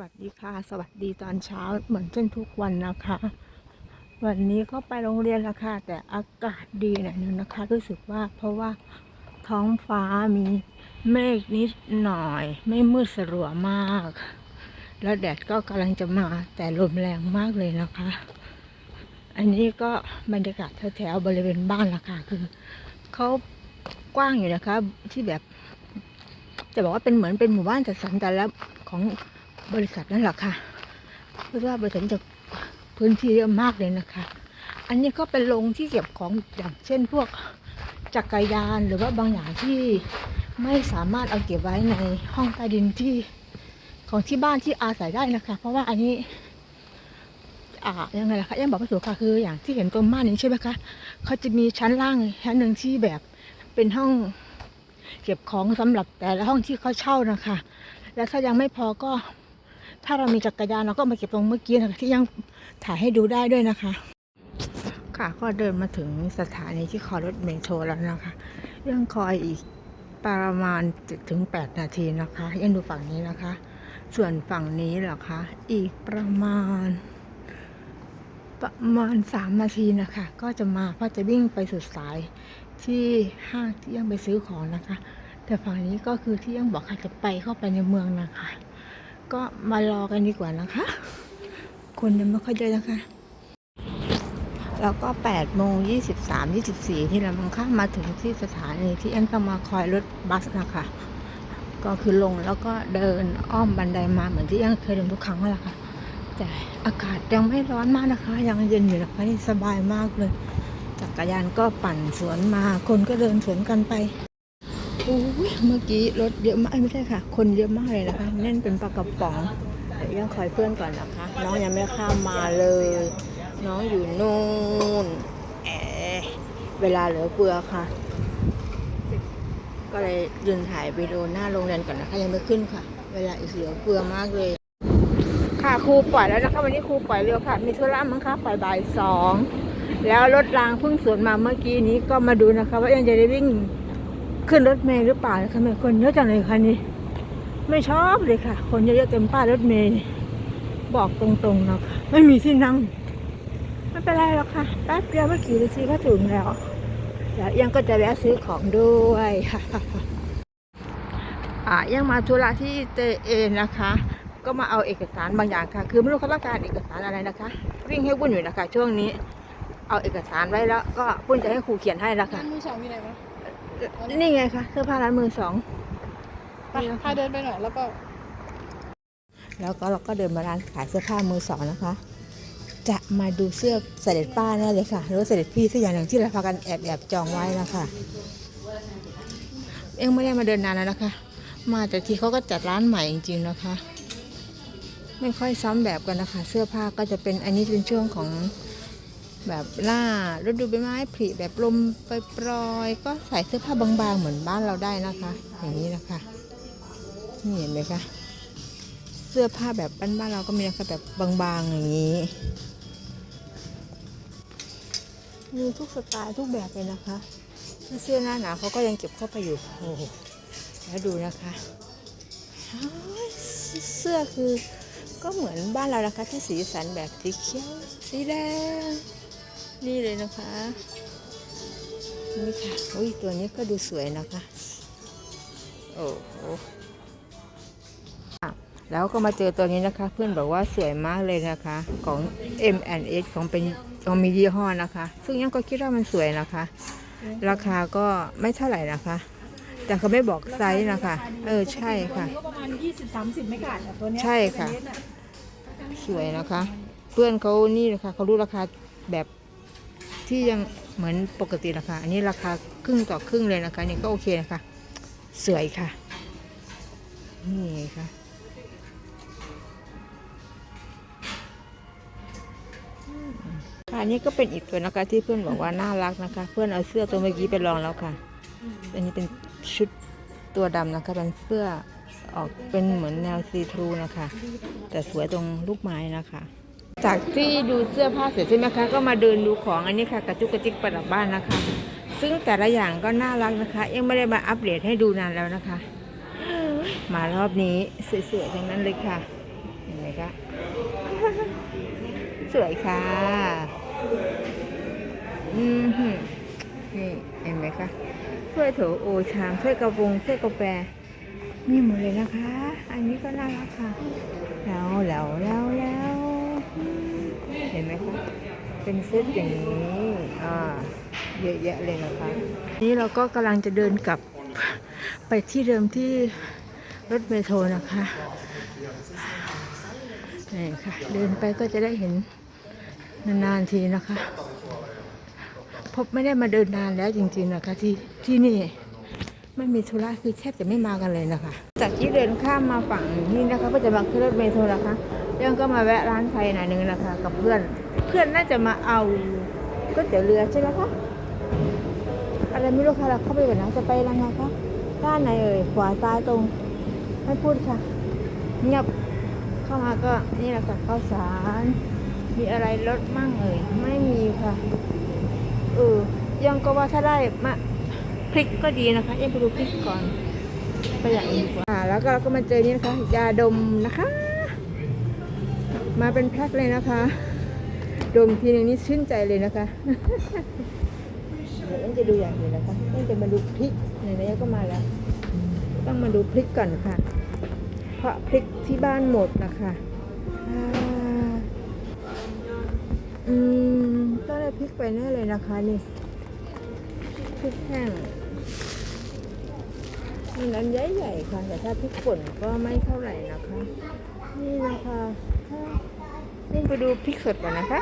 วัสดีค่ะ สวัสดีตอนเช้าเหมือนเช่นทุกวันนะคะ วันนี้ก็ไปโรงเรียนแล้วค่ะ แต่อากาศดีหน่อยนึงนะคะ รู้สึกว่าเพราะว่าท้องฟ้ามีเมฆนิดหน่อย ไม่มืดสลัวมาก แล้วแดดก็กำลังจะมาแต่ลมแรงมากเลยนะคะ อันนี้ก็บรรยากาศแถวๆบริเวณบ้านละค่ะคือเขากว้างอยู่นะคะที่แบบ จะบอกว่าเป็นเหมือนเป็นหมู่บ้านจัดสรรแต่ละของ บริษัทนั่นแหละค่ะเพราะว่าบริษัทจะพื้นที่เยอะมากเลยนะคะ อันนี้ก็เป็นโรงที่เก็บของอย่างเช่นพวกจักรยานหรือว่าบางอย่างที่ไม่สามารถเอาเก็บไว้ในห้องใต้ดินที่ของที่บ้านที่อาศัยได้นะคะ เพราะว่าอันนี้อ่ายังไงล่ะคะยังบอกไม่ถูกค่ะคืออย่างที่เห็นตรงบ้านนี้ใช่ไหมคะเขาจะมีชั้นล่างชั้นหนึ่งที่แบบเป็นห้องเก็บของสำหรับแต่ละห้องที่เขาเช่านะคะ แล้วถ้ายังไม่พอก็ ถ้าเรามีจักรยานเราก็มาเก็บตรงเมื่อกี้นะคะที่ยังถ่ายให้ดูได้ด้วยนะคะ ค่ะก็เดินมาถึงสถานีที่คอรถเมล์โทรแล้วนะคะยังคอยอีกประมาณถึง 8 นาทีนะคะ ยังดูฝั่งนี้นะคะ ส่วนฝั่งนี้เหรอคะอีกประมาณ ประมาณสามนาทีนะคะ ก็จะมาเพราะจะวิ่งไปสุดสายที่ห้างที่ยังไปซื้อของนะคะ แต่ฝั่งนี้ก็คือที่ยังบอกค่ะจะไปเข้าไปในเมืองนะคะ ก็มารอกันดีกว่านะคะ คนยังไม่ค่อยเยอะนะคะ แล้วก็8โมง23 24 ที่เรามังค่ามาถึงที่สถานีที่ยังต้องมาคอยรถบัสนะคะ ก็คือลงแล้วก็เดินอ้อมบันไดมาเหมือนที่ยังเคยเดินทุกครั้งแหละค่ะ แต่อากาศยังไม่ร้อนมากนะคะ ยังเย็นอยู่นะคะนี่สบายมากเลย จักรยานก็ปั่นสวนมา คนก็เดินสวนกันไป โอ้ยเมื่อกี้รถเยอะมากไม่ใช่ค่ะ คนเยอะมากเลยนะคะแน่นเป็นปลากระป๋องเดี๋ยวยังคอยเพื่อนก่อนนะคะ น้องยังไม่ข้ามมาเลย น้องอยู่นู่นแอะเวลาเหลือเฟือค่ะ ก็เลยยืนถ่ายวิดีโอหน้าโรงเรียนก่อนนะคะยังไม่ขึ้นค่ะ เวลาอีกเหลือเฟือมากเลย ค่ะครูปล่อยแล้วนะคะวันนี้ครูปล่อยเร็วค่ะ มีธุระมั้งคะปล่อยบ่ายสองแล้วรถรางเพิ่งสวนมาเมื่อกี้นี้ก็มาดูนะคะ ว่ายังจะได้วิ่ง ขึ้นรถเมล์หรือเปล่านะคะแม่คนเยอะจังเลยค่ะนี่ไม่ชอบเลยค่ะ คนเยอะๆเต็มป้ายรถเมล์บอกตรงๆนะคะไม่มีที่นั่งไม่เป็นไรหรอกค่ะแป๊บเดียวไม่กี่นาทีก็ถึงแล้วเดี๋ยวยังก็จะแวะซื้อของด้วยอ่ายังมาธุระที่เตเอนะคะ ก็มาเอาเอกสารบางอย่างค่ะ คือไม่รู้เขาต้องการเอกสารอะไรนะคะ วิ่งให้วุ่นอยู่นะคะ ช่วงนี้ เอาเอกสารไว้แล้ว ก็ปุ้นจะให้ครูเขียนให้แล้วค่ะมือสองมีอะไรไหม นี่ไงคะเสื้อผ้าร้านมือสองไปพาเดินไปหน่อยแล้วก็ แล้วก็เราก็เดินมาร้านขายเสื้อผ้ามือสองนะคะ จะมาดูเสื้อเสด็จป้าแน่เลยค่ะหรือว่าเสด็จพี่สักอย่างหนึ่งที่เราพากันแอบแอบจองไว้นะคะเองไม่ได้มาเดินนานแล้วนะคะ มาแต่ทีเขาก็จัดร้านใหม่จริงๆนะคะ ไม่ค่อยซ้ำแบบกันนะคะ เสื้อผ้าก็จะเป็นอันนี้เป็นช่วงของ แบบหน้าฤดูใบไม้ผลิแบบลมปปรอยก็ใส่เสื้อผ้าบางๆ เหมือนบ้านเราได้นะคะ อย่างนี้นะคะนี่เห็นไหมคะเสื้อผ้าแบบบ้านๆเราก็มีนะคะแบบบางๆอย่างนี้มีทุกสไตล์ทุกแบบเลยนะคะเสื้อหน้าหนาวเขาก็ยังเก็บเข้าไปอยู่โอ้แล้วดูนะคะเสื้อคือก็เหมือนบ้านเรานะคะที่สีสันแบบสีเขียวสีแดง นี่เลยนะคะนี่ค่ะอุ้ยตัวนี้ก็ดูสวยนะคะ โอ้โหแล้วก็มาเจอตัวนี้นะคะ เพื่อนบอกว่าสวยมากเลยนะคะของ M&S ของเป็นของมียี่ห้อนะคะ ซึ่งยังก็คิดว่ามันสวยนะคะ ราคาก็ไม่เท่าไหร่นะคะ แต่เขาไม่บอกไซส์นะคะ เออใช่ค่ะก็ประมาณยี่สิบสามสิบไม่ขาดอะตัวเนี้ยใช่ค่ะ สวยนะคะ เพื่อนเขานี่นะคะเขารู้ราคาแบบ ที่ยังเหมือนปกติราคาอันนี้ราคาครึ่งต่อครึ่งเลยนะคะนี่ก็โอเคนะคะสวยค่ะ นี่ค่ะค่ะอันนี้ก็เป็นอีกตัวนะคะที่เพื่อนบอกว่าน่ารักนะคะ เพื่อนเอาเสื้อตัวเมื่อกี้ไปลองแล้วค่ะ อันนี้เป็นชุดตัวดำนะคะเป็นเสื้อออกเป็นเหมือนแนวซีทรูนะคะ แต่สวยตรงลูกไม้นะคะ จากที่ดูเสื้อผ้าเสร็จใช่ไหมคะ ก็มาเดินดูของอันนี้ค่ะกระจุกกระจิกประดับบ้านนะคะ ซึ่งแต่ละอย่างก็น่ารักนะคะ ยังไม่ได้มาอัปเดตให้ดูนานแล้วนะคะ มารอบนี้สวยๆทั้งนั้นเลยค่ะเห็นไหมคะสวยค่ะอืมนี่เห็นไหมคะถ้วยโถโอชามถ้วยกระบงถ้วยกาแฟมีหมดเลยนะคะ อันนี้ก็น่ารักค่ะแล้วแล้วแล้วแล้ว เห็นไหมคะ เป็นเซตอย่างนี้อ่าเยอะแยะเลยนะคะ นี่เราก็กำลังจะเดินกลับไปที่เดิมที่รถเมโทรนะคะนี่ค่ะ เดินไปก็จะได้เห็นนานๆทีนะคะ พบไม่ได้มาเดินนานแล้วจริงๆนะคะที่ที่นี่ไม่มีธุระคือแทบจะไม่มากันเลยนะคะ จากที่เดินข้ามมาฝั่งนี้นะคะ ก็จะมาขึ้นรถเมล์โทรนะคะ ยังก็มาแวะร้านไทยหน่อยหนึงนะคะ กับเพื่อน เพื่อนน่าจะมาเอาก๋วยเตี๋ยวเรือใช่ไหมคะอะไรไม่รู้ค่ะเราเข้าไปก่อนนะจะไปยังไงคะด้านไหนเอ่ยขวาซ้ายตรงไม่พูดค่ะเงียบเข้ามาก็นี่แหละค่ะข้าวสาร มีอะไรลดมั่งเอ่ยไม่มีค่ะเออยังก็ว่าถ้าได้มาพริกก็ดีนะคะเอ็มไปดูพริกก่อนปอย่างอื่นดีกว่าอ่าแล้วก็เราก็มาเจอนี่นะคะยาดมนะคะ มาเป็นแพ็คเลยนะคะ ดมทีนึงนี่ชื่นใจเลยนะคะเดี๋ยวเอ็มจะดูอย่างอื่นนะคะเอ็มจะมาดูพริกไหนๆก็มาแล้ว ต้องมาดูพริกก่อนค่ะ เพราะพริกที่บ้านหมดนะคะอืมต้องได้พริกไปแน่เลยนะคะนี่พริกแห้งมันอันใหญ่ๆค่ะแต่ถ้าพริกป่นก็ไม่เท่าไหร่นะคะ นี่นะคะ วิ่งไปดูพริกสดก่อนนะคะ